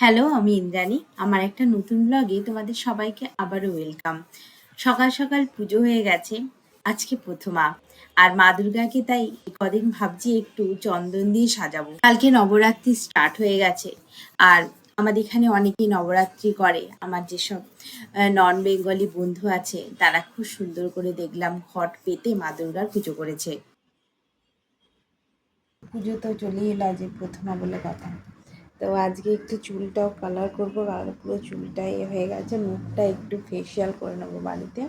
Hello, আমি ইন্দ্রাণী। আমার একটা নতুন ব্লগে তোমাদের সবাইকে আবারও ওয়েলকাম সকাল সকাল পুজো হয়ে গেছে, আজকে প্রথমা। আর মা দুর্গাকে তাই কদিন ভাবছি একটু চন্দন দিয়ে সাজাবো। কালকে নবরাত্রি স্টার্ট হয়ে গেছে। আর আমাদের এখানে অনেকেই নবরাত্রি করে। আমার যেসব নন বেঙ্গলি বন্ধু আছে, তারা খুব সুন্দর করে দেখলাম ঘট পেতে মা দুর্গার পুজো করেছে। পুজো তো চলেই এলো যে প্রথমা বলে কথা। তো আজকে একটু চুলটাও কালার করব আর পুরো চুলটাই হয়ে গেছে, মুখটা একটু ফেসিয়াল করে নেব বাড়িতে।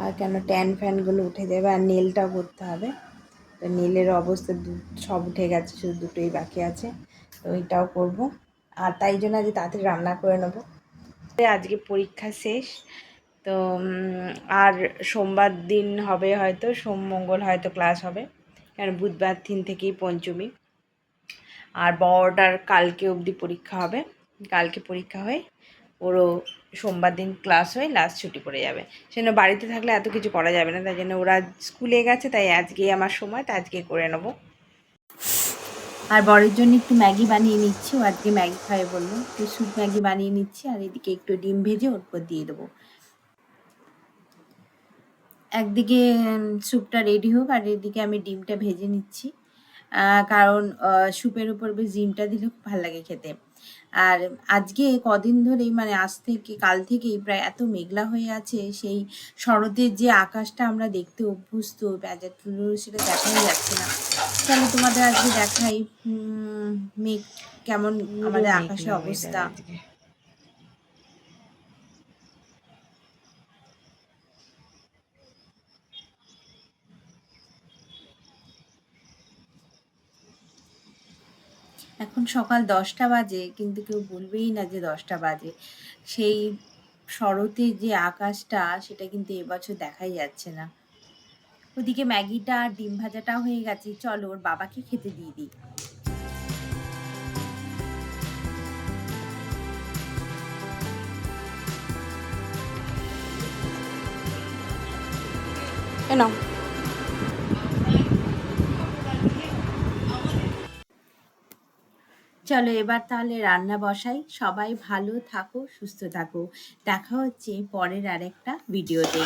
আর কেন ট্যান ফ্যানগুলো উঠে যাবে, আর নেলটাও করতে হবে। তো নেলের অবস্থা সব উঠে গেছে, শুধু দুটোই বাকি আছে, তো ওইটাও করব। আর তাই জন্য আজ তাড়াতাড়ি রান্না করে নেব। আজকে পরীক্ষা শেষ, তো আর সোমবার দিন হবে হয়তো, সোম মঙ্গল হয়তো ক্লাস হবে। কারণ বুধবার দিন থেকেই পঞ্চমী। আর বড়টার কালকে অবধি পরীক্ষা হবে। কালকে পরীক্ষা হয়ে ওরও সোমবার দিন ক্লাস হয়ে লাস্ট ছুটি পড়ে যাবে। সেজন্য বাড়িতে থাকলে এত কিছু করা যাবে না, তাই জন্য ওরা স্কুলে গেছে, তাই আজকেই আমার সময়, তা আজকে করে নেব। আর বরের জন্য একটু ম্যাগি বানিয়ে নিচ্ছি, ও আজকে ম্যাগি খাবে বলল। একটু স্যুপ ম্যাগি বানিয়ে নিচ্ছি, আর এদিকে একটু ডিম ভেজে ওর উপর দিয়ে দেবো। একদিকে স্যুপটা রেডি হোক, আর এদিকে আমি ডিমটা ভেজে নিচ্ছি। কারণ স্যুপের উপর বেশ ডিমটা দিলে খুব ভালো লাগে খেতে। আর আজকে কদিন ধরেই মানে আজ থেকে কাল থেকেই প্রায় এত মেঘলা হয়ে আছে সেই শরতের যে আকাশটা আমরা দেখতে অভ্যস্ত প্যাজারগুলো সেটা দেখাই যাচ্ছে না। তাহলে তোমাদের আজকে দেখাই মেঘ কেমন আমাদের আকাশের অবস্থা। এখন সকাল দশটা বাজে, কিন্তু কেউ বলবেই না যে দশটা বাজে। সেই শরতের যে আকাশটা, সেটা কিন্তু এবছর দেখাই যাচ্ছে না। ওদিকে ম্যাগিটা আর ডিম ভাজাটাও হয়ে গেছে। চলো, ওর বাবাকে খেতে দিয়ে দিই। নাও। চলো এবার তাহলে রান্না বসাই। সবাই ভালো থাকো, সুস্থ থাকো। দেখা হচ্ছে পরের আরেকটা ভিডিওতে।